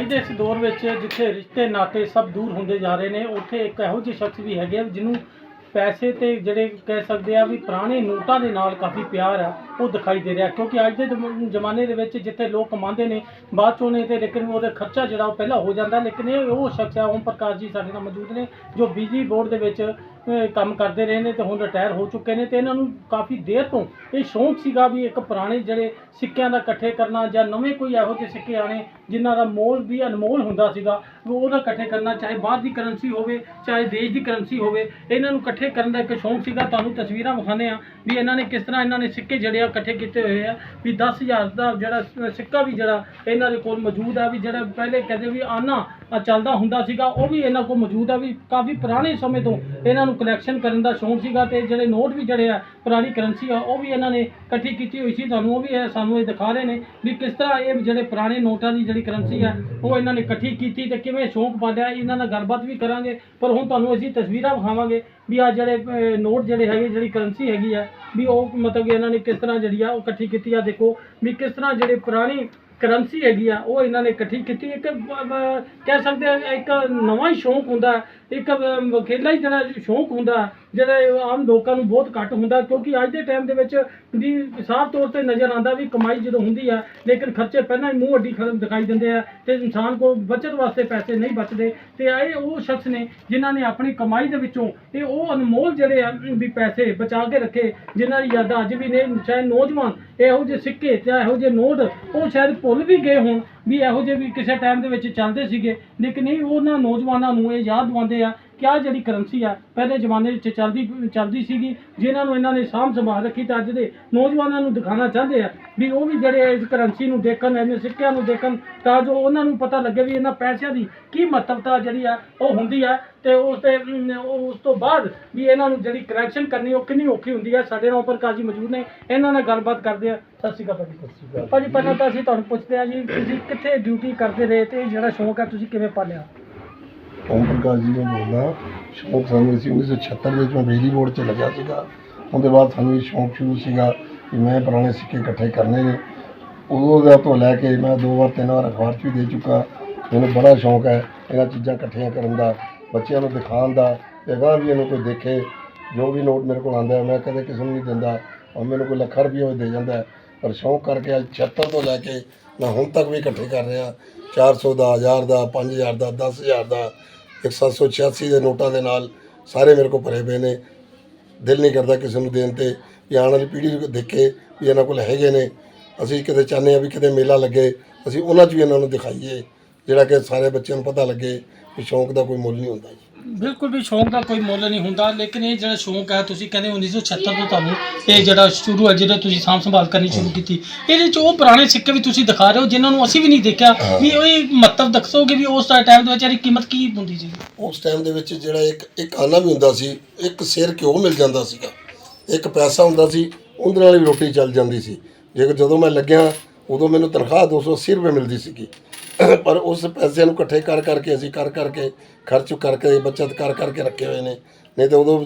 ਅੱਜ ਦੇ ਇਸ ਦੌਰ ਵਿੱਚ ਜਿੱਥੇ ਰਿਸ਼ਤੇ, ਨਾਤੇ ਸਭ ਦੂਰ ਹੁੰਦੇ ਜਾ ਰਹੇ ਨੇ, ਉੱਥੇ ਇੱਕ ਇਹੋ ਜਿਹੇ ਸ਼ਖਸ ਵੀ ਹੈਗੇ ਆ, ਜਿਹਨੂੰ ਪੈਸੇ ਤੇ ਜਿਹੜੇ ਕਹਿ ਸਕਦੇ ਆ ਵੀ ਪੁਰਾਣੇ ਨੋਟਾਂ ਦੇ ਨਾਲ ਕਾਫੀ ਪਿਆਰ ਆ। ਉਹ ਦਿਖਾਈ ਦੇ ਰਿਹਾ ਕਿਉਂਕਿ ਅੱਜ ਦੇ ਜ਼ਮ- ਜ਼ਮਾਨੇ ਦੇ ਵਿੱਚ ਜਿੱਥੇ ਲੋਕ ਕਮਾਉਂਦੇ ਨੇ ਬਾਅਦ ਚੋਂ ਨੇ ਤੇ ਲੇਕਿਨ ਉਹਦਾ ਖਰਚਾ ਜਿਹੜਾ ਉਹ ਪਹਿਲਾਂ ਹੋ ਜਾਂਦਾ ਲੇਕਿਨ ਇਹ ਉਹ ਸ਼ਖਸ ਹੈ ਓਮ ਪ੍ਰਕਾਸ਼ ਜੀ ਸਾਡੇ ਨਾਲ ਮੌਜੂਦ ਨੇ ਜੋ ਬਿਜਲੀ ਬੋਰਡ ਦੇ ਵਿੱਚ ਅਹ, ਕੰਮ ਕਰਦੇ ਰਹੇ ਨੇ ਤੇ ਹੁਣ ਰਿਟਾਇਰ ਹੋ ਚੁੱਕੇ ਨੇ ਤੇ ਇਹਨਾਂ ਨੂੰ ਕਾਫੀ ਦੇਰ ਤੋਂ ਇਹ ਸ਼ੌਂਕ ਸੀਗਾ ਵੀ ਇੱਕ ਪੁਰਾਣੇ ਜਿਹੜੇ ਸਿੱਕਿਆਂ ਦਾ ਇਕੱਠੇ ਕਰਨਾ ਜਾਂ ਨਵੇਂ ਕੋਈ ਇਹੋ ਜਿਹੇ ਸਿੱਕੇ ਆਣੇ ਜਿਨ੍ਹਾਂ ਦਾ ਮੋਲ ਵੀ ਅਨਮੋਲ ਹੁੰਦਾ ਸੀਗਾ ਵੀ ਉਹਦਾ ਇਕੱਠੇ ਕਰਨਾ ਚਾਹੇ ਬਾਹਰ ਦੀ ਕਰੰਸੀ ਹੋਵੇ ਚਾਹੇ ਦੇਸ਼ ਦੀ ਕਰੰਸੀ ਹੋਵੇ ਇਹਨਾਂ ਨੂੰ ਇਕੱਠੇ ਕਰਨ ਦਾ ਇੱਕ ਸ਼ੌਂਕ ਸੀਗਾ। ਤੁਹਾਨੂੰ ਤਸਵੀਰਾਂ ਵਿਖਾਉਂਦੇ ਆ ਵੀ ਇਹਨਾਂ ਨੇ ਕਿਸ ਤਰ੍ਹਾਂ ਇਹਨਾਂ ਨੇ ਸਿੱਕੇ ਜਿਹੜੇ ਆ ਇਕੱਠੇ ਕੀਤੇ ਹੋਏ ਆ ਵੀ 10000 ਦਾ ਜਿਹੜਾ ਸਿੱਕਾ ਵੀ ਜਿਹੜਾ ਇਹਨਾਂ ਦੇ ਕੋਲ ਮੌਜੂਦ ਆ ਵੀ ਜਿਹੜਾ ਪਹਿਲੇ ਕਹਿੰਦੇ ਵੀ ਆਨਾ ਚੱਲਦਾ ਹੁੰਦਾ ਸੀਗਾ, ਉਹ ਵੀ ਇਹਨਾਂ ਕੋਲ ਮੌਜੂਦ ਆ, ਵੀ ਕਾਫੀ ਪੁਰਾਣੇ ਸਮੇਂ ਤੋਂ ਇਹਨਾਂ ਨੂੰ ਕਲੈਕਸ਼ਨ ਕਰਨ ਦਾ ਸ਼ੌਂਕ ਸੀਗਾ ਤੇ ਜਿਹੜੇ ਨੋਟ ਵੀ ਜਿਹੜੇ ਆ, ਪੁਰਾਣੀ ਕਰੰਸੀ ਆ, ਉਹ ਵੀ ਇਹਨਾਂ ਨੇ ਇਕੱਠੀ ਕੀਤੀ ਹੋਈ ਸੀ। ਤੁਹਾਨੂੰ ਉਹ ਵੀ ਇਹ ਸਾਨੂੰ ਇਹ ਦਿਖਾ ਰਹੇ ਨੇ ਵੀ ਕਿਸ ਤਰ੍ਹਾਂ ਇਹ ਜਿਹੜੇ ਪੁਰਾਣੇ ਨੋਟਾਂ ਦੀ ਜਿਹੜੀ ਕਰੰਸੀ ਆ, ਉਹ ਇਹਨਾਂ ਨੇ ਇਕੱਠੀ ਕੀਤੀ ਤੇ ਕਿਵੇਂ ਸ਼ੌਂਕ ਪਾਲਿਆ, ਇਹਨਾਂ ਨਾਲ ਗੱਲਬਾਤ ਵੀ ਕਰਾਂਗੇ। ਪਰ ਹੁਣ ਤੁਹਾਨੂੰ ਅਸੀਂ ਤਸਵੀਰਾਂ ਵਿਖਾਵਾਂਗੇ ਵੀ ਆ ਜਿਹੜੇ ਨੋਟ ਜਿਹੜੇ ਹੈਗੇ, ਜਿਹੜੀ ਕਰੰਸੀ ਹੈਗੀ ਆ, ਵੀ ਉਹ ਮਤਲਬ ਕਿ ਇਹਨਾਂ ਨੇ ਕਿਸ ਤਰ੍ਹਾਂ ਜਿਹੜੀ ਆ, ਉਹ ਇਕੱਠੀ ਕੀਤੀ ਆ। ਦੇਖੋ ਵੀ ਕਿਸ ਤਰ੍ਹਾਂ ਜਿਹੜੇ ਪੁਰਾਣੀ ਕਰੰਸੀ ਹੈਗੀ ਆ, ਉਹ ਇਹਨਾਂ ਨੇ ਇਕੱਠੀ ਕੀਤੀ। ਇੱਕ ਬ- ਬ- ਕਹਿ ਸਕਦੇ ਆ, ਇੱਕ ਨਵਾਂ ਹੀ ਸ਼ੌਂਕ ਹੁੰਦਾ। ਇੱਕ ਅਮ, ਵਖੇਲਾ ਹੀ ਜਿਹੜਾ ਸ਼ੌਂਕ ਹੁੰਦਾ ਜਿਹੜਾ ਇਹ ਆਮ ਲੋਕਾਂ ਨੂੰ ਬਹੁਤ ਘੱਟ ਹੁੰਦਾ ਕਿਉਂਕਿ ਅੱਜ ਦੇ ਟਾਈਮ ਦੇ ਵਿੱਚ ਵੀ ਸਾਫ਼ ਤੌਰ ਤੇ ਨਜ਼ਰ ਆਉਂਦਾ ਵੀ ਕਮਾਈ ਜਦੋਂ ਹੁੰਦੀ ਆ ਲੇਕਿਨ ਖਰਚੇ ਪਹਿਲਾਂ ਹੀ ਮੂੰਹ ਅੱਡੀ ਖੜਨ ਦਿਖਾਈ ਦਿੰਦੇ ਆ ਤੇ ਇਨਸਾਨ ਕੋਲ ਬਚਤ ਵਾਸਤੇ ਪੈਸੇ ਨਹੀਂ ਬਚਦੇ। ਤੇ ਇਹ ਉਹ ਸ਼ਖਸ ਨੇ ਜਿਨ੍ਹਾਂ ਨੇ ਆਪਣੀ ਕਮਾਈ ਦੇ ਵਿੱਚੋਂ ਇਹ ਉਹ ਅਨਮੋਲ ਜਿਹੜੇ ਆ ਵੀ ਪੈਸੇ ਬਚਾ ਕੇ ਰੱਖੇ ਜਿਨ੍ਹਾਂ ਦੀ ਯਾਦਾਂ ਅੱਜ ਵੀ ਨੇ ਸ਼ਾਇਦ ਨੌਜਵਾਨ ਇਹੋ ਜਿਹੇ ਸਿੱਕੇ ਤੇ ਇਹੋ ਜਿਹੇ ਨੋਟ ਉਹ ਸ਼ਾਇਦ ਭੁੱਲ ਵੀ ਗਏ ਹੋਣ। ਵੀ ਇਹੋ ਜਿਹੇ ਵੀ ਕਿਸੇ ਟਾਈਮ ਦੇ ਵਿੱਚ ਚੱਲਦੇ ਸੀਗੇ। ਲੇਕਿਨ ਇਹ ਉਹਨਾਂ ਨੌਜਵਾਨਾਂ ਨੂੰ, ਇਹ ਯਾਦ ਦਿਵਾਉਂਦੇ ਆ ਕਿ ਆਹ ਜਿਹੜੀ ਕਰੰਸੀ ਆ? ਪਹਿਲੇ ਜ਼ਮਾਨੇ ਵਿੱਚ ਚੱਲਦੀ ਚੱਲਦੀ ਸੀਗੀ ਜਿਨ੍ਹਾਂ ਨੂੰ ਇਹਨਾਂ ਨੇ ਸਾਂਭ ਸੰਭਾਲ ਰੱਖੀ ਤਾਂ ਅੱਜ ਦੇ ਨੌਜਵਾਨਾਂ ਨੂੰ ਦਿਖਾਉਣਾ ਚਾਹੁੰਦੇ ਆ ਵੀ ਉਹ ਵੀ ਜਿਹੜੇ ਇਸ ਕਰੰਸੀ ਨੂੰ ਦੇਖਣ ਇਹਨਾਂ ਸਿੱਕਿਆਂ ਨੂੰ ਦੇਖਣ ਤਾਂ ਜੋ ਉਹਨਾਂ ਨੂੰ ਪਤਾ ਲੱਗੇ ਵੀ ਇਹਨਾਂ ਪੈਸਿਆਂ ਦੀ ਕੀ ਮਹੱਤਵਤਾ ਜਿਹੜੀ ਆ ਉਹ ਹੁੰਦੀ ਆ। ਤੇ ਉਸ ਤੇ ਉਸ ਤੋਂ ਬਾਅਦ ਵੀ ਇਹਨਾਂ ਨੂੰ ਜਿਹੜੀ ਕਰੈਕਸ਼ਨ ਕਰਨੀ ਉਹ ਕਿੰਨੀ ਔਖੀ ਹੁੰਦੀ ਆ। ਸਾਡੇ ਨਾਲ ਪ੍ਰਕਾਸ਼ ਜੀ ਮੌਜੂਦ ਨੇ ਇਹਨਾਂ ਨਾਲ ਗੱਲਬਾਤ ਕਰਦੇ ਆ। ਸਤਿ ਸ਼੍ਰੀ ਅਕਾਲ ਭਾਜੀ। ਭਾਜੀ ਪਹਿਲਾਂ ਤਾਂ ਅਸੀਂ ਤੁਹਾਨੂੰ ਪੁੱਛਦੇ ਆ ਜੀ ਤੁਸੀਂ ਕਿੱਥੇ ਡਿਊਟੀ ਕਰਦੇ ਰਹੇ ਤੇ ਜਿਹੜਾ ਸ਼ੌਂਕ ਆ ਤੁਸੀਂ ਕਿਵੇਂ ਪਾਲਿਆ? ਓਮ ਪ੍ਰਕਾਸ਼ ਜੀ ਨੂੰ ਬੋਲਦਾ, ਸ਼ੌਂਕ ਸਾਨੂੰ ਸੀ 1976 ਵਿੱਚ ਮੈਂ ਬਿਜਲੀ ਬੋਰਡ 'ਚ ਲੱਗਿਆ ਸੀਗਾ। ਉਹਦੇ ਬਾਅਦ ਸਾਨੂੰ ਇਹ ਸ਼ੌਂਕ ਸ਼ੁਰੂ ਸੀਗਾ ਕਿ ਮੈਂ ਪੁਰਾਣੇ ਸਿੱਕੇ ਇਕੱਠੇ ਕਰਨੇ ਨੇ। ਉਦੋਂ ਦਾ ਤੋਂ ਲੈ ਕੇ ਮੈਂ ਦੋ ਵਾਰ, ਤਿੰਨ ਵਾਰ ਅਖਬਾਰ 'ਚ ਵੀ ਦੇ ਚੁੱਕਾ। ਮੈਨੂੰ ਬੜਾ ਸ਼ੌਂਕ ਹੈ ਇਹਨਾਂ ਚੀਜ਼ਾਂ ਇਕੱਠੀਆਂ ਕਰਨ ਦਾ, ਬੱਚਿਆਂ ਨੂੰ ਦਿਖਾਉਣ ਦਾ, ਤੇ ਅਗਾਂਹ ਵੀ ਇਹਨੂੰ ਕੋਈ ਦੇਖੇ। ਜੋ ਵੀ ਨੋਟ ਮੇਰੇ ਕੋਲ ਆਉਂਦਾ, ਮੈਂ ਕਦੇ ਕਿਸੇ ਨੂੰ ਨਹੀਂ ਦਿੰਦਾ। ਔਰ ਮੈਨੂੰ ਕੋਈ ਲੱਖਾਂ ਰੁਪਏ ਉਹ ਦੇ ਜਾਂਦਾ। ਪਰ ਸ਼ੌਂਕ ਕਰਕੇ ਅੱਜ 76 ਤੋਂ ਲੈ ਕੇ ਮੈਂ ਹੁਣ ਤੱਕ ਵੀ ਇਕੱਠੇ ਕਰ ਰਿਹਾ। 400 ਦਾ 1000 ਦਾ 5000 ਦਾ 10000 ਦਾ 1786 ਦੇ ਨੋਟਾਂ ਦੇ ਨਾਲ ਸਾਰੇ ਮੇਰੇ ਕੋਲ ਭਰੇ ਪਏ ਨੇ। ਦਿਲ ਨਹੀਂ ਕਰਦਾ ਕਿਸੇ ਨੂੰ ਦੇਣ ਤੇ ਵੀ ਆਉਣ ਵਾਲੀ ਪੀੜ੍ਹੀ ਨੂੰ ਦੇਖੇ ਵੀ ਇਹਨਾਂ ਕੋਲ ਹੈਗੇ ਨੇ। ਅਸੀਂ ਕਿਤੇ ਚਾਹੁੰਦੇ ਆ ਵੀ ਕਿਤੇ ਮੇਲਾ ਲੱਗੇ, ਅਸੀਂ ਉਹਨਾਂ 'ਚ ਵੀ ਇਹਨਾਂ ਨੂੰ ਦਿਖਾਈਏ, ਜਿਹੜਾ ਕਿ ਸਾਰੇ ਬੱਚਿਆਂ ਨੂੰ ਪਤਾ ਲੱਗੇ ਵੀ ਸ਼ੌਂਕ ਦਾ ਕੋਈ ਮੁੱਲ ਨਹੀਂ ਹੁੰਦਾ ਜੀ। ਬਿਲਕੁਲ ਵੀ ਸ਼ੌਂਕ ਦਾ ਕੋਈ ਮੁੱਲ ਨਹੀਂ ਹੁੰਦਾ ਲੇਕਿਨ ਇਹ ਜਿਹੜਾ ਸ਼ੌਂਕ ਹੈ ਤੁਸੀਂ ਕਹਿੰਦੇ 1976 ਤੋਂ ਤੁਹਾਨੂੰ ਇਹ ਜਿਹੜਾ ਸ਼ੁਰੂ ਹੈ ਜਿਹੜਾ ਤੁਸੀਂ ਸਾਂਭ ਸੰਭਾਲ ਕਰਨੀ ਸ਼ੁਰੂ ਕੀਤੀ ਇਹਦੇ ਚ ਉਹ ਪੁਰਾਣੇ ਸਿੱਕੇ ਵੀ ਤੁਸੀਂ ਦਿਖਾ ਰਹੇ ਹੋ ਜਿਨ੍ਹਾਂ ਨੂੰ ਅਸੀਂ ਵੀ ਨਹੀਂ ਦੇਖਿਆ ਵੀ ਉਹ ਮਹੱਤਵ ਦੱਸੋਗੇ ਵੀ ਉਸ ਟਾਈਮ ਦੇ ਵਿੱਚ ਇਹਦੀ ਕੀਮਤ ਕੀ ਹੁੰਦੀ ਸੀ? ਉਸ ਟਾਈਮ ਦੇ ਵਿੱਚ ਜਿਹੜਾ ਇੱਕ ਇੱਕ ਆਨਾ ਵੀ ਹੁੰਦਾ ਸੀ ਇੱਕ ਸਿਰ ਘਿਓ ਮਿਲ ਜਾਂਦਾ ਸੀਗਾ ਇੱਕ ਪੈਸਾ ਹੁੰਦਾ ਸੀ ਉਹਦੇ ਨਾਲ ਵੀ ਰੋਟੀ ਚੱਲ ਜਾਂਦੀ ਸੀ ਜੇ ਜਦੋਂ ਮੈਂ ਲੱਗਿਆ ਉਦੋਂ ਮੈਨੂੰ ਤਨਖਾਹ 280 ਰੁਪਏ ਮਿਲਦੀ ਸੀਗੀ ਪਰ ਉਸ ਪੈਸੇ ਨੂੰ ਇਕੱਠੇ ਕਰ ਕਰਕੇ ਅਸੀਂ ਕਰ ਕਰਕੇ ਖਰਚ ਕਰਕੇ ਬਚਤ ਕਰ ਕਰਕੇ ਰੱਖੇ ਹੋਏ ਨੇ। ਨਹੀਂ ਤਾਂ ਉਦੋਂ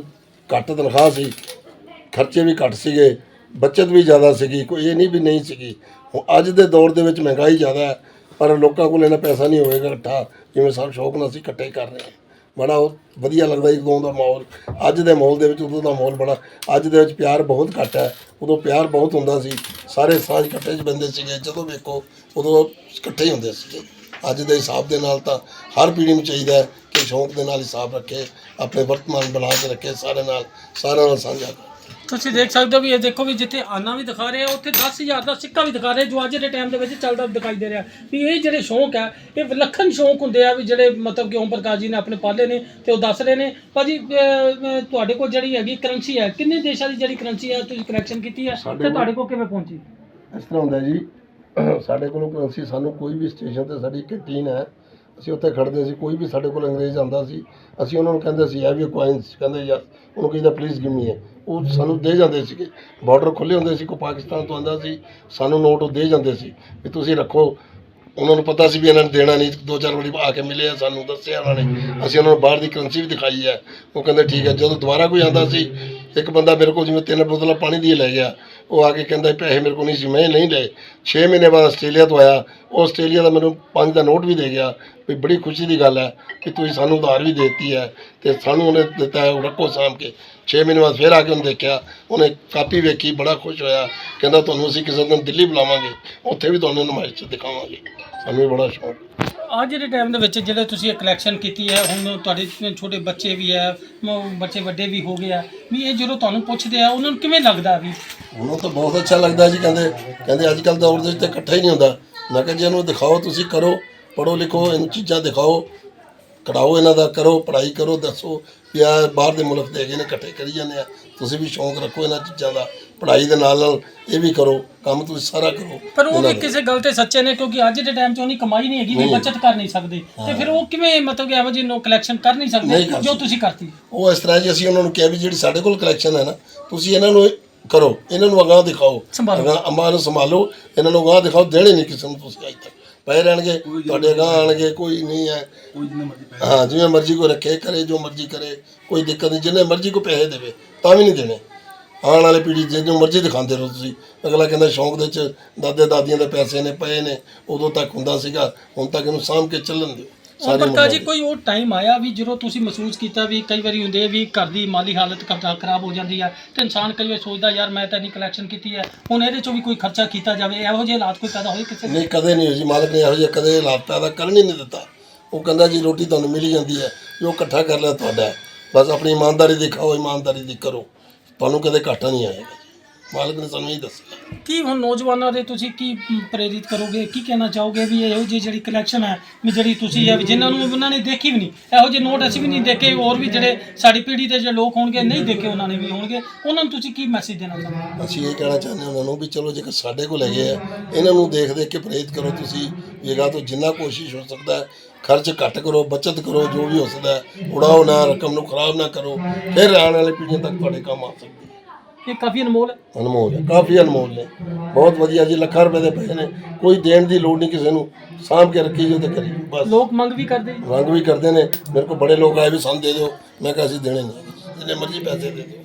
ਘੱਟ ਤਨਖਾਹ ਸੀ, ਖਰਚੇ ਵੀ ਘੱਟ ਸੀਗੇ, ਬਚਤ ਵੀ ਜ਼ਿਆਦਾ ਸੀਗੀ, ਕੋਈ ਇਹ ਨਹੀਂ ਵੀ ਨਹੀਂ ਸੀਗੀ। ਹੁਣ ਅੱਜ ਦੇ ਦੌਰ ਦੇ ਵਿੱਚ ਮਹਿੰਗਾਈ ਜ਼ਿਆਦਾ ਹੈ, ਪਰ ਲੋਕਾਂ ਕੋਲ ਇਹਨਾਂ ਪੈਸਾ ਨਹੀਂ ਹੋਵੇਗਾ ਇਕੱਠਾ, ਜਿਵੇਂ ਸਭ ਸ਼ੌਕ ਨਾਲ ਅਸੀਂ ਇਕੱਠੇ ਕਰ ਰਹੇ ਹਾਂ। ਬੜਾ ਉਹ ਵਧੀਆ ਲੱਗਦਾ ਜੀ ਉਦੋਂ ਦਾ ਮਾਹੌਲ। ਅੱਜ ਦੇ ਮਾਹੌਲ ਦੇ ਵਿੱਚ ਉਦੋਂ ਦਾ ਮਾਹੌਲ ਬੜਾ, ਅੱਜ ਦੇ ਵਿੱਚ ਪਿਆਰ ਬਹੁਤ ਘੱਟ ਹੈ। ਉਦੋਂ ਪਿਆਰ ਬਹੁਤ ਹੁੰਦਾ ਸੀ, ਸਾਰੇ ਸਾਂਝ ਇਕੱਠੇ 'ਚ ਬੰਦੇ ਸੀਗੇ, ਜਦੋਂ ਵੇਖੋ ਉਦੋਂ ਇਕੱਠੇ ਹੀ ਹੁੰਦੇ ਸੀਗੇ ਅੱਜ ਦੇ ਹਿਸਾਬ ਦੇ ਨਾਲ ਤਾਂ ਹਰ ਪੀੜ੍ਹੀ ਨੂੰ ਚਾਹੀਦਾ ਹੈ ਕਿ ਸ਼ੌਂਕ ਦੇ ਨਾਲ ਹਿਸਾਬ ਰੱਖੇ ਆਪਣੇ ਵਰਤਮਾਨ ਬਣਾ ਕੇ ਰੱਖੇ ਸਾਰੇ ਨਾਲ ਸਾਰਿਆਂ ਨਾਲ ਸਾਂਝਾ ਕਰੇ। ਤੁਸੀਂ ਦੇਖ ਸਕਦੇ ਹੋ ਵੀ ਇਹ ਦੇਖੋ ਵੀ ਜਿੱਥੇ ਆਨਾ ਵੀ ਦਿਖਾ ਰਹੇ ਆ ਉੱਥੇ 10000 ਦਾ ਸਿੱਕਾ ਵੀ ਦਿਖਾ ਰਹੇ ਜੋ ਅੱਜ ਦੇ ਟਾਈਮ ਦੇ ਵਿੱਚ ਚੱਲਦਾ ਦਿਖਾਈ ਦੇ ਰਿਹਾ। ਵੀ ਇਹ ਜਿਹੜੇ ਸ਼ੌਂਕ ਆ ਇਹ ਵਿਲੱਖਣ ਸ਼ੌਂਕ ਹੁੰਦੇ ਆ ਵੀ ਜਿਹੜੇ ਮਤਲਬ ਕਿ ਓਮ ਪ੍ਰਕਾਸ਼ ਜੀ ਨੇ ਆਪਣੇ ਪਾਲੇ ਨੇ ਤੇ ਉਹ ਦੱਸ ਰਹੇ ਨੇ। ਭਾਜੀ ਅਹ, ਤੁਹਾਡੇ ਕੋਲ ਜਿਹੜੀ ਹੈਗੀ ਕਰੰਸੀ ਹੈ ਕਿੰਨੇ ਦੇਸ਼ਾਂ ਦੀ ਜਿਹੜੀ ਕਰੰਸੀ ਹੈ ਤੁਸੀਂ ਕਲੈਕਸ਼ਨ ਕੀਤੀ ਹੈ ਤੇ ਤੁਹਾਡੇ ਕੋਲ ਕਿਵੇਂ ਪਹੁੰਚੀ? ਇਸ ਤਰ੍ਹਾਂ ਹੁੰਦਾ ਜੀ ਸਾਡੇ ਕੋਲੋਂ ਕਰੰਸੀ ਸਾਨੂੰ ਕੋਈ ਵੀ ਸਟੇਸ਼ਨ ਤੇ ਸਾਡੀ ਕੰਟੀਨ ਹੈ, ਅਸੀਂ ਉੱਥੇ ਖੜਦੇ ਸੀ, ਕੋਈ ਵੀ ਸਾਡੇ ਕੋਲ ਅੰਗਰੇਜ਼ ਆਉਂਦਾ ਸੀ, ਅਸੀਂ ਉਹਨਾਂ ਨੂੰ ਕਹਿੰਦੇ ਸੀ ਹੈਵ ਯੂ ਕੋਇਨਸ ਕਹਿੰਦੇ ਯਸ ਉਹਨੂੰ ਕਹਿੰਦਾ ਪਲੀਜ਼ ਗਿਵ ਮੀ ਉਹ ਸਾਨੂੰ ਦੇ ਜਾਂਦੇ ਸੀਗੇ। ਬਾਰਡਰ ਖੁੱਲੇ ਹੁੰਦੇ ਸੀ, ਕੋਈ ਪਾਕਿਸਤਾਨ ਤੋਂ ਆਉਂਦਾ ਸੀ, ਸਾਨੂੰ ਨੋਟ ਉਹ ਦੇ ਜਾਂਦੇ ਸੀ ਵੀ ਤੁਸੀਂ ਰੱਖੋ। ਉਹਨਾਂ ਨੂੰ ਪਤਾ ਸੀ ਵੀ ਇਹਨਾਂ ਨੇ ਦੇਣਾ ਨਹੀਂ, ਦੋ ਚਾਰ ਵਾਰੀ ਆ ਕੇ ਮਿਲੇ ਆ, ਸਾਨੂੰ ਦੱਸਿਆ ਉਹਨਾਂ ਨੇ। ਅਸੀਂ ਉਹਨਾਂ ਨੂੰ ਬਾਹਰ ਦੀ ਕਰੰਸੀ ਵੀ ਦਿਖਾਈ ਹੈ। ਉਹ ਕਹਿੰਦੇ, ਠੀਕ ਹੈ, ਜਦੋਂ ਦੁਬਾਰਾ ਕੋਈ ਆਉਂਦਾ ਸੀ ਇੱਕ ਬੰਦਾ ਮੇਰੇ ਕੋਲ ਜਿਵੇਂ ਤਿੰਨ ਬੋਤਲਾਂ ਪਾਣੀ ਦੀ ਲੈ ਗਿਆ, ਉਹ ਆ ਕੇ ਕਹਿੰਦਾ ਪੈਸੇ ਮੇਰੇ ਕੋਲ ਨਹੀਂ ਸੀ, ਮੈਂ ਨਹੀਂ ਲਏ 6 ਮਹੀਨੇ ਬਾਅਦ ਆਸਟ੍ਰੇਲੀਆ ਤੋਂ ਆਇਆ, ਉਹ ਆਸਟ੍ਰੇਲੀਆ ਦਾ ਮੈਨੂੰ ਪੰਜ ਦਾ ਨੋਟ ਵੀ ਦੇ ਗਿਆ ਵੀ ਬੜੀ ਖੁਸ਼ੀ ਦੀ ਗੱਲ ਹੈ ਕਿ ਤੁਸੀਂ ਸਾਨੂੰ ਉਧਾਰ ਵੀ ਦੇ ਦਿੱਤੀ ਹੈ ਤੇ ਸਾਨੂੰ ਉਹਨੇ ਦਿੱਤਾ ਉਹ ਰੱਖੋ ਸਾਂਭ ਕੇ। 6 ਮਹੀਨੇ ਬਾਅਦ ਫਿਰ ਆ ਕੇ ਉਹਨੇ ਦੇਖਿਆ, ਉਹਨੇ ਕਾਪੀ ਵੇਖੀ, ਬੜਾ ਖੁਸ਼ ਹੋਇਆ, ਕਹਿੰਦਾ ਤੁਹਾਨੂੰ ਅਸੀਂ ਕਿਸੇ ਦਿਨ ਦਿੱਲੀ ਬੁਲਾਵਾਂਗੇ, ਉੱਥੇ ਵੀ ਤੁਹਾਨੂੰ ਨੁਮਾਇਸ਼ ਦਿਖਾਵਾਂਗੇ। ਸਾਨੂੰ ਵੀ ਬੜਾ ਸ਼ੌਕ। ਅੱਜ ਦੇ ਟਾਈਮ ਦੇ ਵਿੱਚ ਜਿਹੜੇ ਤੁਸੀਂ ਇਹ ਕਲੈਕਸ਼ਨ ਕੀਤੀ ਹੈ, ਹੁਣ ਤੁਹਾਡੇ ਛੋਟੇ ਬੱਚੇ ਵੀ ਹੈ, ਮ- ਬੱਚੇ ਵੱਡੇ ਵੀ ਹੋ ਗਏ ਆ, ਵੀ ਇਹ ਜਦੋਂ ਤੁਹਾਨੂੰ ਪੁੱਛਦੇ ਆ, ਉਹਨਾਂ ਨੂੰ ਕਿਵੇਂ ਲੱਗਦਾ ਵੀ? ਉਹਨੂੰ ਤਾਂ ਬਹੁਤ ਅੱਛਾ ਲੱਗਦਾ ਜੀ, ਕਹਿੰਦੇ ਕਹਿੰਦੇ ਅੱਜ ਕੱਲ ਦੌਰ ਦੇ ਵਿੱਚ ਤਾਂ ਇਕੱਠਾ ਹੀ ਨਹੀਂ ਹੁੰਦਾ। ਮੈਂ ਕਿਹਾ ਜੀ ਇਹਨੂੰ ਦਿਖਾਓ, ਤੁਸੀਂ ਕਰੋ ਪੜੋ ਲਿਖੋ, ਇਹਨਾਂ ਚੀਜ਼ਾਂ ਦਿਖਾਓ, ਕਢਾਓ ਇਹਨਾਂ ਦਾ, ਕਰੋ, ਪੜ੍ਹਾਈ ਕਰੋ, ਦੱਸੋ ਵੀ ਆਹ ਬਾਹਰ ਦੇ ਮੁਲਕ ਦੇ ਹੈਗੇ ਨੇ, ਇਕੱਠੇ ਕਰੀ ਜਾਂਦੇ ਆ। ਤੁਸੀਂ ਵੀ ਸ਼ੌਂਕ ਰੱਖੋ ਇਹਨਾਂ ਚੀਜ਼ਾਂ ਦਾ ਪੜ੍ਹਾਈ ਦੇ ਨਾਲ ਨਾਲ ਇਹ ਵੀ ਕਰੋ ਕੰਮ ਤੁਸੀਂ ਸਾਰਾ ਕਰੋ ਪਰ ਉਹ ਵੀ। ਕਿਸੇ ਗੱਲ ਤੇ ਸੱਚੇ ਨੇ ਕਿਉਂਕਿ ਅੱਜ ਦੇ ਟਾਈਮ 'ਚ ਉਹਨੀ ਕਮਾਈ ਨਹੀਂ ਹੈਗੀ ਵੀ। ਬਚਤ ਕਰ ਨਹੀਂ ਸਕਦੇ ਤੇ ਫਿਰ ਉਹ ਕਿਵੇਂ ਮਤਲਬ ਕਿ ਜਿਹੀ ਨੋ ਕਲੈਕਸ਼ਨ ਕਰ ਨਹੀਂ ਸਕਦੇ ਜੋ। ਤੁਸੀਂ ਕਰਤੀ ਉਹ ਇਸ ਤਰ੍ਹਾਂ ਜੀ ਅਸੀਂ ਉਹਨਾਂ ਨੂੰ ਕਿਹਾ ਵੀ ਜਿਹੜੀ ਸਾਡੇ ਕੋਲ ਕਲੈਕਸ਼ਨ ਹੈ ਨਾ ਤੁਸੀਂ ਇਹਨਾਂ ਨੂੰ ਕਰੋ ਇਹਨਾਂ ਨੂੰ ਅਗਾਂਹ ਦਿਖਾਓ। ਅਗਾਂਹ ਅੰਬਾਂ ਨੂੰ ਸੰਭਾਲੋ ਇਹਨਾਂ ਨੂੰ ਅਗਾਂਹ ਦਿਖਾਓ ਦੇਣੇ ਨਹੀਂ ਕਿਸੇ ਨੂੰ ਤੁਸੀਂ ਅੱਜ ਤੱਕ ਪਏ ਰਹਿਣਗੇ ਤੁਹਾਡੇ ਅਗਾਂਹ ਆਣਗੇ ਕੋਈ ਨਹੀਂ ਹੈ। ਹਾਂ ਜਿਵੇਂ ਮਰਜ਼ੀ ਕੋ ਰੱਖੇ ਕਰੇ ਜੋ ਮਰਜ਼ੀ ਕਰੇ ਕੋਈ ਦਿੱਕਤ ਨਹੀਂ। ਜਿੰਨੇ ਮਰਜ਼ੀ ਕੋ ਪੈਸੇ ਦੇਵੇ ਤਾਂ ਵੀ ਨਹੀਂ ਦੇਣੇ। ਆਉਣ ਵਾਲੇ ਪੀੜ੍ਹੀ ਜਿਹਨੂੰ ਮਰਜ਼ੀ ਦਿਖਾਉਂਦੇ ਰਹੋ ਤੁਸੀਂ। ਅਗਲਾ ਕਹਿੰਦਾ ਸ਼ੌਂਕ ਦੇ ਚ ਦਾਦੇ ਦਾਦੀਆਂ ਦੇ ਪੈਸੇ ਨੇ ਪਏ ਨੇ ਉਦੋਂ ਤੱਕ ਹੁੰਦਾ ਸੀਗਾ ਹੁਣ ਤੱਕ ਇਹਨੂੰ ਸਾਂਭ ਕੇ ਚੱਲਣ ਦਿਓ। ਸਾਰੀ ਪ੍ਰਕਾਸ਼ ਜੀ ਉਮਰ ਕੋਈ ਉਹ ਟਾਈਮ ਆਇਆ ਵੀ ਜਦੋਂ ਤੁਸੀਂ ਮਹਿਸੂਸ ਕੀਤਾ ਵੀ ਕਈ ਵਾਰੀ ਹੁੰਦੇ ਆ ਵੀ ਘਰ ਦੀ ਮਾਲੀ ਹਾਲਤ ਕਬਜ਼ਾ ਖਰਾਬ ਹੋ ਜਾਂਦੀ ਹੈ ਤੇ ਇਨਸਾਨ ਕਈ ਵਾਰ ਸੋਚਦਾ ਯਾਰ ਮੈਂ ਤਾਂ ਨਹੀਂ ਕਲੈਕਸ਼ਨ ਕੀਤੀ ਹੈ ਹੁਣ ਇਹਦੇ ਚੋਂ ਵੀ ਕੋਈ ਖਰਚਾ ਕੀਤਾ ਜਾਵੇ ਇਹੋ ਜਿਹੇ ਹਾਲਾਤ ਕੋਈ ਪੈਦਾ ਹੋਏ ਕਿਸੇ ਦੇ? ਨਹੀਂ ਕਦੇ ਨਹੀਂ ਜੀ ਮਾਲਕ ਨੇ ਇਹੋ ਜਿਹਾ ਕਦੇ ਹਾਲਾਤ ਪੈਦਾ ਕਰਨ ਹੀ ਨਹੀਂ ਦਿੱਤਾ। ਉਹ ਕਹਿੰਦਾ ਜੀ ਰੋਟੀ ਤੁਹਾਨੂੰ ਮਿਲ ਜਾਂਦੀ ਹੈ ਜੋ ਇਕੱਠਾ ਕਰ ਲਿਆ ਤੁਹਾਡਾ ਹੈ। ਬਸ ਆਪਣੀ ਇਮਾਨਦਾਰੀ ਦਿਖਾਓ ਇਮਾਨਦਾਰੀ ਦੀ ਕਰੋ। ਤੁਹਾਨੂੰ ਕਦੇ ਘਾਟਾ ਨਹੀਂ ਆਏਗਾ। ਮਾਲਕ ਨੇ ਸਾਨੂੰ ਇਹ ਦੱਸਿਆ। ਕੀ ਹੁਣ ਨੌਜਵਾਨਾਂ ਦੇ ਤੁਸੀਂ ਕੀ ਪ੍ਰੇਰਿਤ ਕਰੋਗੇ? ਕੀ ਕਹਿਣਾ ਚਾਹੋਗੇ ਵੀ ਇਹੋ ਜਿਹੀ ਜਿਹੜੀ ਕਲੈਕਸ਼ਨ ਹੈ ਵੀ ਜਿਹੜੀ ਤੁਸੀਂ ਹੈ ਵੀ ਜਿਨ੍ਹਾਂ ਨੂੰ ਉਹਨਾਂ ਨੇ ਦੇਖੀ ਵੀ ਨਹੀਂ ਇਹੋ ਜਿਹੇ ਨੋਟ ਅਸੀਂ ਵੀ ਨਹੀਂ ਦੇਖੇ ਹੋਰ ਵੀ ਜਿਹੜੇ ਸਾਡੀ ਪੀੜ੍ਹੀ ਦੇ ਜਿਹੜੇ ਲੋਕ ਹੋਣਗੇ ਨਹੀਂ ਦੇਖੇ ਉਹਨਾਂ ਨੇ ਵੀ ਹੋਣਗੇ। ਉਹਨਾਂ ਨੂੰ ਤੁਸੀਂ ਕੀ ਮੈਸੇਜ ਦੇਣਾ ਚਾਹੁੰਦੇ ਅਸੀਂ ਇਹ ਕਹਿਣਾ ਚਾਹੁੰਦੇ ਹਾਂ ਉਹਨਾਂ ਨੂੰ ਵੀ ਚਲੋ ਜੇਕਰ ਸਾਡੇ ਕੋਲ ਹੈਗੇ ਆ ਇਹਨਾਂ ਨੂੰ ਦੇਖ ਦੇਖ ਕੇ ਪ੍ਰੇਰਿਤ ਕਰੋ ਤੁਸੀਂ ਜਗ੍ਹਾ ਤੋਂ ਜਿੰਨਾ ਕੋਸ਼ਿਸ਼ ਹੋ ਸਕਦਾ ਹੈ ਖਰਚ ਘੱਟ ਕਰੋ ਬਚਤ ਕਰੋ ਜੋ ਵੀ ਹੋ ਸਕਦਾ ਹੈ ਉਡਾਓ ਨਾ ਰਕਮ ਨੂੰ ਖਰਾਬ ਨਾ ਕਰੋ ਫਿਰ ਆਉਣ ਵਾਲੀ ਪੀੜ੍ਹੀਆਂ ਤੱਕ ਤੁਹਾਡੇ ਕੰਮ ਆ ਸਕਦੀ। ਹੈ ਇਹ ਕਾਫੀ ਅਨਮੋਲ ਹੈ? ਅਨਮੋਲ ਹੈ ਕਾਫੀ ਅਨਮੋਲ ਨੇ। ਬਹੁਤ ਵਧੀਆ ਜੀ ਲੱਖਾਂ ਰੁਪਏ ਦੇ ਪਏ ਨੇ। ਕੋਈ ਦੇਣ ਦੀ ਲੋੜ ਨਹੀਂ ਕਿਸੇ ਨੂੰ। ਸਾਂਭ ਕੇ ਰੱਖੀ ਜੋ ਤੇ ਕਰੀ ਬਸ। ਲੋਕ ਮੰਗ ਵੀ ਕਰਦੇ ਜੀ। ਰੰਗ ਵੀ ਕਰਦੇ ਨੇ। ਮੇਰੇ ਕੋਲ ਬੜੇ ਲੋਕ ਆਏ ਵੀ ਸਾਨੂੰ ਦੇ ਦਿਓ। ਮੈਂ ਕਿਹਾ ਅਸੀਂ ਦੇਣੇ ਨਹੀਂ। ਜਿੰਨੇ ਮਰਜ਼ੀ ਪੈਸੇ ਦੇ ਦਿਓ।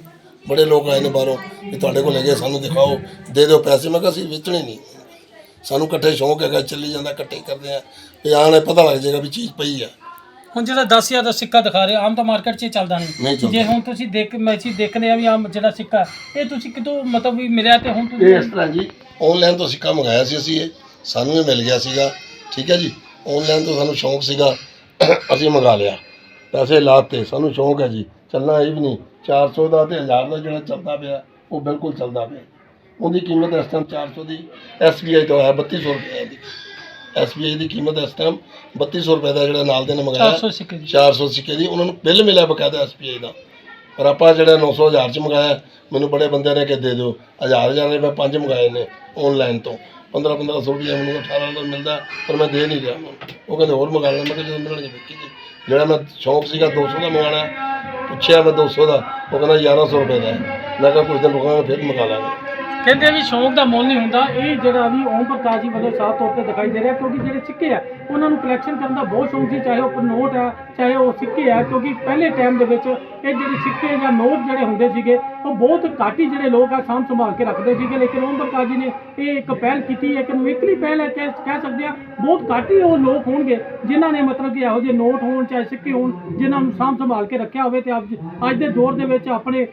ਬੜੇ ਲੋਕ ਆਏ ਨੇ ਬਾਹਰੋਂ ਵੀ ਤੁਹਾਡੇ ਕੋਲ ਹੈਗੇ ਸਾਨੂੰ ਦਿਖਾਓ। ਦੇ ਦਿਓ ਪੈਸੇ। ਮੈਂ ਕਿਹਾ ਅਸੀਂ ਵੇਚਣੇ ਨਹੀਂ। ਸਾਨੂੰ ਇਕੱਠੇ ਸ਼ੌਂਕ ਹੈਗਾ ਚੱਲੀ ਜਾਂਦਾ ਇਕੱਠੇ ਕਰਦੇ ਆ। ਵੀ ਆਣੇ ਪਤਾ ਲੱਗ ਜਾਏਗਾ ਵੀ ਚੀਜ਼ ਪਈ ਆ। ਹੁਣ ਜਿਹੜਾ 10000 ਦਾ ਸਿੱਕਾ ਦਿਖਾ ਰਹੇ ਆਮ ਤਾਂ ਮਾਰਕੀਟ 'ਚ ਇਹ ਚੱਲਦਾ ਨਹੀਂ। ਨਹੀਂ ਚੱਲਦਾ। ਜੇ ਹੁਣ ਤੁਸੀਂ ਦੇਖ ਮੈਂ ਅਸੀਂ ਦੇਖਦੇ ਆ ਵੀ ਆਮ ਜਿਹੜਾ ਸਿੱਕਾ ਇਹ ਤੁਸੀਂ ਕਿਤੋਂ ਮਤਲਬ ਵੀ ਮਿਲਿਆ ਤੇ ਹੁਣ ਇਹ ਤੁਸੀਂ ਇਸ ਤਰ੍ਹਾਂ ਜੀ ਆਨਲਾਈਨ ਤੋਂ ਸਿੱਕਾ ਮੰਗਾਇਆ ਸੀ ਅਸੀਂ ਇਹ ਸਾਨੂੰ ਇਹ ਮਿਲ ਗਿਆ ਸੀਗਾ ਠੀਕ ਹੈ ਜੀ? ਆਨਲਾਈਨ ਤੋਂ ਸਾਨੂੰ ਸ਼ੌਂਕ ਸੀਗਾ ਅਸੀਂ ਮੰਗਾ ਲਿਆ। ਪੈਸੇ ਲਾਤੇ ਸਾਨੂੰ ਸ਼ੌਂਕ ਹੈ ਜੀ। ਚੱਲਣਾ ਇਹ ਵੀ ਨਹੀਂ 400 ਦਾ ਤੇ 1000 ਦਾ ਜਿਹੜਾ ਚੱਲਦਾ ਪਿਆ ਉਹ ਬਿਲਕੁਲ ਚੱਲਦਾ ਪਿਆ। ਉਹਦੀ ਕੀਮਤ ਇਸ ਟਾਈਮ 400 ਦੀ SBI ਤੋਂ ਹੈ 3200 ਰੁਪਏ ਦੀ। SBI ਦੀ ਕੀਮਤ ਇਸ ਟਾਈਮ 3200 ਰੁਪਏ ਦਾ ਜਿਹੜਾ ਨਾਲ ਦੇ ਨੇ ਮੰਗਾਇਆ 400 ਸਿੱਕੇ ਦੀ। 400 ਸਿੱਕੇ ਦੀ। ਉਹਨਾਂ ਨੂੰ ਬਿੱਲ ਮਿਲਿਆ ਬਕਾਇਦਾ ਐਸਪੀਆਈ ਦਾ। ਪਰ ਆਪਾਂ ਜਿਹੜਾ 900 ਹਜ਼ਾਰ ਚ ਮੰਗਾਇਆ ਮੈਨੂੰ ਬੜੇ ਬੰਦਿਆਂ ਨੇ ਕਿ ਦੇ ਦਿਓ। ਹਜ਼ਾਰ ਹਜ਼ਾਰ ਦੇ ਮੈਂ ਪੰਜ ਮੰਗਾਏ ਨੇ ਆਨਲਾਈਨ ਤੋਂ। 15 1500 ਰੁਪਏ ਮੈਨੂੰ 18 ਦਾ ਮਿਲਦਾ ਪਰ ਮੈਂ ਦੇ ਨਹੀਂ ਰਿਹਾ। ਉਹਨਾਂ ਨੂੰ ਉਹ ਕਹਿੰਦੇ ਹੋਰ ਮੰਗਾ ਲੈਣਾ। ਮੈਂ ਕਿਹਾ ਜਦੋਂ ਮਿਲਣਗੇ ਵੇਖੀ ਜੀ ਜਿਹੜਾ ਮੈਂ ਸ਼ੌਂਕ ਸੀਗਾ 200 ਦਾ ਮੰਗਾਣਾ ਪੁੱਛਿਆ ਮੈਂ 200 ਦਾ। ਉਹ ਕਹਿੰਦਾ 1100 ਰੁਪਏ ਦਾ ਹੈ। ਮੈਂ ਕਿਹਾ ਕੁਝ ਦਿਨ ਰੁਕਾਂਗੇ ਫਿਰ ਮੰਗਾ ਲਾਂਗੇ। ਕਹਿੰਦੇ ਵੀ ਸ਼ੌਂਕ ਦਾ ਮੁੱਲ ਨਹੀਂ ਹੁੰਦਾ। ਇਹ ਜਿਹੜਾ ਵੀ ਓਮ ਪ੍ਰਕਾਸ਼ ਜੀ ਵੱਲੋਂ ਸਾਫ਼ ਤੌਰ ਤੇ ਦਿਖਾਈ ਦੇ ਰਿਹਾ, ਕਿਉਂਕਿ ਜਿਹੜੇ ਸਿੱਕੇ ਆ, ਉਹਨਾਂ ਨੂੰ ਕਲੈਕਸ਼ਨ ਕਰਨ ਦਾ ਬਹੁਤ ਸ਼ੌਂਕ ਸੀ, ਚਾਹੇ ਉਹ ਨੋਟ ਆ, ਚਾਹੇ ਉਹ ਸਿੱਕੇ ਆ, ਕਿਉਂਕਿ ਪਹਿਲੇ ਟਾਈਮ ਦੇ ਵਿੱਚ ਇਹ ਜਿਹੜੇ ਸਿੱਕੇ ਜਾਂ ਨੋਟ ਜਿਹੜੇ ਹੁੰਦੇ ਸੀਗੇ, ਉਹ ਬਹੁਤ ਘੱਟ ਹੀ ਜਿਹੜੇ ਲੋਕ ਆ ਸਾਂਭ ਸੰਭਾਲ ਕੇ ਰੱਖਦੇ ਸੀਗੇ, ਲੇਕਿਨ ਓਮ ਪ੍ਰਕਾਸ਼ ਜੀ ਨੇ ਇਹ ਇੱਕ ਪਹਿਲ ਕੀਤੀ ਹੈ ਕਿ ਨਵੀਕਲੀ ਪਹਿਲ ਹੈ, ਕਹਿ ਕਹਿ ਸਕਦੇ ਆ, ਬਹੁਤ ਘੱਟ ਹੀ ਉਹ ਲੋਕ ਹੋਣਗੇ, ਜਿਨ੍ਹਾਂ ਨੇ ਮਤਲਬ ਕਿ ਇਹੋ ਜਿਹੇ ਨੋਟ ਹੋਣ, ਚਾਹੇ ਸਿੱਕੇ ਹੋਣ, ਜਿਨ੍ਹਾਂ ਨੂੰ ਸਾਂਭ ਸੰਭਾਲ ਕੇ ਰੱਖਿਆ ਹੋਵੇ, ਤੇ ਅੱਜ ਅੱਜ ਦੇ ਦੌਰ ਦੇ ਵਿੱਚ ਆਪਣੇ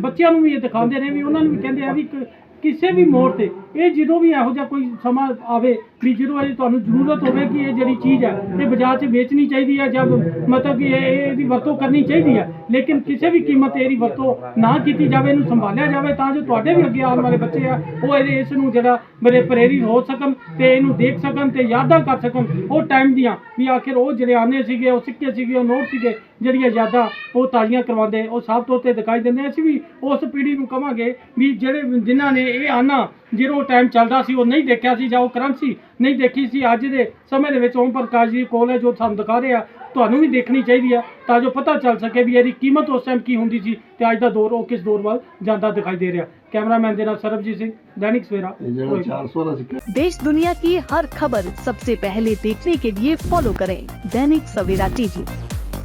ਬੱਚਿਆਂ ਨੂੰ ਵੀ ਇਹ ਦਿਖਾਉਂਦੇ ਨੇ, ਵੀ ਉਹਨਾਂ ਨੂੰ ਵੀ ਕਹਿੰਦੇ ਆ ਵੀ ਇੱਕ ਕਿਸੇ ਵੀ ਮੋੜ ਤੇ। ਇਹ ਜਦੋਂ ਵੀ ਇਹੋ ਜਿਹਾ ਕੋਈ ਸਮਾਂ ਆਵੇ ਵੀ ਜਦੋਂ ਇਹ ਤੁਹਾਨੂੰ ਜ਼ਰੂਰਤ ਹੋਵੇ ਕਿ ਇਹ ਜਿਹੜੀ ਚੀਜ਼ ਹੈ, ਇਹ ਬਾਜ਼ਾਰ 'ਚ ਵੇਚਣੀ ਚਾਹੀਦੀ ਹੈ ਜਾਂ ਮਤਲਬ ਕਿ ਇਹ ਇਹਦੀ ਵਰਤੋਂ ਕਰਨੀ ਚਾਹੀਦੀ ਹੈ, ਲੇਕਿਨ ਕਿਸੇ ਵੀ ਕੀਮਤ ਤੇ ਇਹਦੀ ਵਰਤੋਂ ਨਾ ਕੀਤੀ ਜਾਵੇ, ਇਹਨੂੰ ਸੰਭਾਲਿਆ ਜਾਵੇ, ਤਾਂ ਜੋ ਤੁਹਾਡੇ ਵੀ ਅੱਗੇ ਆਉਣ ਵਾਲੇ ਬੱਚੇ ਆ, ਉਹ ਇਹਦੇ ਇਸ ਨੂੰ ਜਿਹੜਾ ਮੇਰੇ ਪ੍ਰੇਰਿਤ ਹੋ ਸਕਣ ਤੇ ਇਹਨੂੰ ਦੇਖ ਸਕਣ ਤੇ ਯਾਦਾਂ ਕਰ ਸਕਣ। ਉਹ ਟਾਈਮ ਦੀਆਂ ਵੀ ਆਖਿਰ ਉਹ ਜਿਹੜੇ ਆਨੇ ਸੀਗੇ, ਉਹ ਸਿੱਕੇ ਸੀਗੇ, ਉਹ ਨੋਟ ਸੀਗੇ, ਜਿਹੜੀਆਂ ਯਾਦਾਂ ਉਹ ਤਾਜ਼ੀਆਂ ਕਰਵਾਉਂਦੇ, ਉਹ ਸਾਫ਼ ਤੌਰ ਤੇ ਦਿਖਾਈ ਦਿੰਦੇ। ਅਸੀਂ ਵੀ ਉਸ ਪੀੜ੍ਹੀ ਨੂੰ ਕਵਾਂਗੇ ਵੀ ਜਿਹੜੇ, ਜਿਨ੍ਹਾਂ ਨੇ ਇਹ ਆਨਾ ਜਦੋਂ ਟਾਈਮ ਚੱਲਦਾ ਸੀ ਉਹ ਨਹੀਂ ਦੇਖਿਆ ਸੀ ਜਾਂ ਉਹ ਕਰੰਸੀ ਨਹੀਂ ਦੇਖੀ ਸੀ ਅੱਜ ਦੇ ਸਮੇਂ ਦੇ ਵਿੱਚ ਓਮ ਪ੍ਰਕਾਸ਼ ਜੀ ਕੋਲ ਹੈ ਜੋ ਸਾਨੂੰ ਦਿਖਾ ਰਹੇ ਆ ਤੁਹਾਨੂੰ ਵੀ ਦੇਖਣੀ ਚਾਹੀਦੀ ਆ ਤਾਂ ਜੋ ਪਤਾ ਚੱਲ ਸਕੇ ਵੀ ਇਹਦੀ ਕੀਮਤ ਉਸ ਟਾਈਮ ਕੀ ਹੁੰਦੀ ਸੀ ਤੇ ਅੱਜ ਦਾ ਦੌਰ ਉਹ ਕਿਸ ਦੌਰ ਵੱਲ ਜਾਂਦਾ ਦਿਖਾਈ ਦੇ ਰਿਹਾ ਕੈਮਰਾਮੈਨ ਦੇ ਨਾਲ ਸਰਬਜੀਤ ਸਿੰਘ ਦੈਨਿਕ ਸਵੇਰਾ ਇਹ ਜਿਹੜਾ 400 ਦਾ ਸਿੱਕਾ देश दुनिया की हर खबर सबसे पहले देखने के लिए फॉलो करें Dainik Savera TV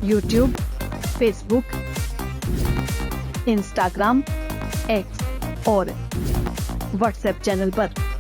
YouTube Facebook Instagram X और व्हाट्सएप चैनल पर।